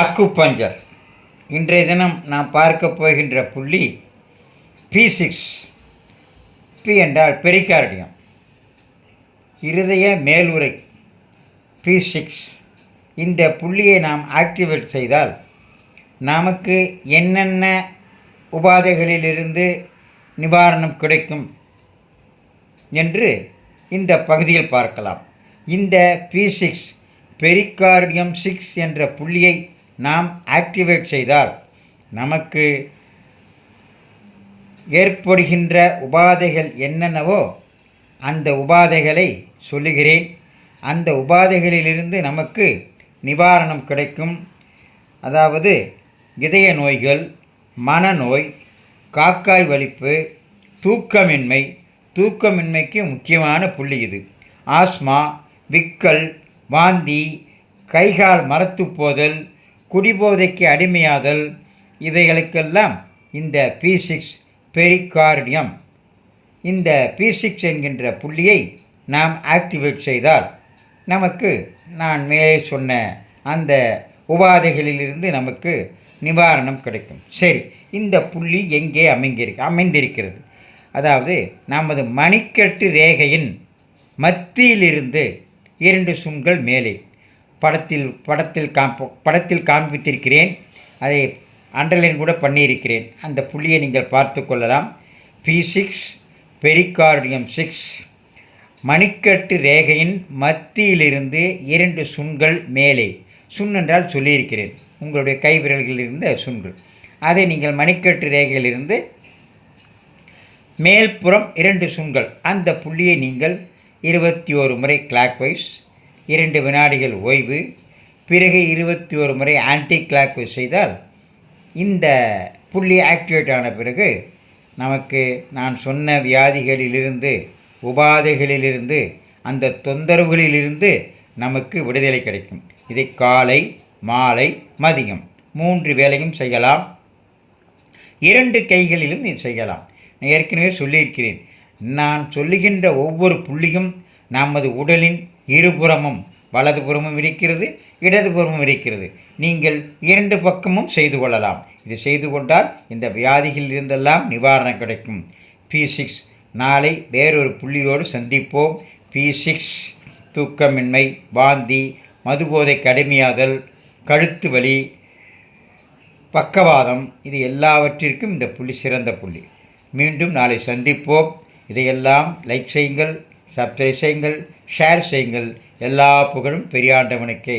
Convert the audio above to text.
Acupuncture. இன்றைய தினம் நாம் பார்க்க போகின்ற புள்ளி பி சிக்ஸ் பி என்றால் பெரிகார்டியம் இருதய மேலுரை பி சிக்ஸ் இந்த புள்ளியை நாம் ஆக்டிவேட் செய்தால் நமக்கு என்னென்ன உபாதைகளிலிருந்து நிவாரணம் கிடைக்கும் என்று இந்த பகுதியில் பார்க்கலாம். இந்த பி சிக்ஸ் பெரிகார்டியம் சிக்ஸ் என்ற புள்ளியை நாம் ஆக்டிவேட் செய்தால் நமக்கு ஏற்படுகின்ற உபாதைகள் என்னென்னவோ அந்த உபாதைகளை சொல்லுகிறேன். அந்த உபாதைகளிலிருந்து நமக்கு நிவாரணம் கிடைக்கும். அதாவது இதய நோய்கள் மனநோய் காக்காய் வலிப்பு தூக்கமின்மை. தூக்கமின்மைக்கு முக்கியமான புள்ளி இது. ஆஸ்மா விக்கல் வாந்தி கைகால் மரத்துப்போதல் போதல் குடிபோதைக்கு அடிமையாதல் இவைகளுக்கெல்லாம் இந்த பி சிக்ஸ் பெரிகார்டியம். இந்த பி சிக்ஸ் என்கின்ற புள்ளியை நாம் ஆக்டிவேட் செய்தால் நமக்கு நான் மேலே சொன்ன அந்த உபாதைகளிலிருந்து நமக்கு நிவாரணம் கிடைக்கும். சரி இந்த புள்ளி எங்கே அமைந்திருக்க அமைந்திருக்கிறது? அதாவது நமது மணிக்கட்டு ரேகையின் மத்தியிலிருந்து இரண்டு சுண்கள் மேலே. படத்தில் படத்தில் காம்ப படத்தில் காண்பித்திருக்கிறேன். அதை அண்டர்லைன் கூட பண்ணியிருக்கிறேன். அந்த புள்ளியை நீங்கள் பார்த்து கொள்ளலாம். பி சிக்ஸ் பெரிகார்டியம் சிக்ஸ் மணிக்கட்டு ரேகையின் மத்தியிலிருந்து இரண்டு சுண்கள் மேலே. சுண் என்றால் சொல்லியிருக்கிறேன். உங்களுடைய கைவிரல்களிலிருந்து சுண்கள் அதை நீங்கள் மணிக்கட்டு ரேகையிலிருந்து மேல்புறம் இரண்டு சுண்கள். அந்த புள்ளியை நீங்கள் இருபத்தி ஒரு முறை கிளாக் வைஸ் இரண்டு வினாடிகள் ஓய்வு. பிறகு இருபத்தி ஒரு முறை ஆன்டி கிளாக் செய்தால் இந்த புள்ளி ஆக்டிவேட் ஆன பிறகு நமக்கு நான் சொன்ன வியாதிகளிலிருந்து உபாதைகளிலிருந்து அந்த தொந்தரவுகளிலிருந்து நமக்கு விடுதலை கிடைக்கும். இதை காலை மாலை மதியம். மூன்று வேலையும் செய்யலாம். இரண்டு கைகளிலும் இது செய்யலாம். நான் ஏற்கனவே சொல்லியிருக்கிறேன். நான் சொல்லுகின்ற ஒவ்வொரு புள்ளியும் நமது உடலின் இருபுறமும் வலதுபுறமும் இருக்கிறது இடதுபுறமும் இருக்கிறது. நீங்கள் இரண்டு பக்கமும் செய்து கொள்ளலாம். இது செய்து கொண்டால் இந்த வியாதிகளில் இருந்தெல்லாம் நிவாரணம் கிடைக்கும். P six. நாளை வேறொரு புள்ளியோடு சந்திப்போம். P six. தூக்கமின்மை வாந்தி மதுபோதை கடுமையாதல் கழுத்து வலி பக்கவாதம் இது எல்லாவற்றிற்கும் இந்த புள்ளி சிறந்த புள்ளி. மீண்டும் நாளை சந்திப்போம். இதையெல்லாம் லைக் செய்யுங்கள். சப்ஸ்கிரைப் செய்யுங்கள் ஷேர் செய்யுங்கள். எல்லா புகழும் பெரியாண்டவனுக்கே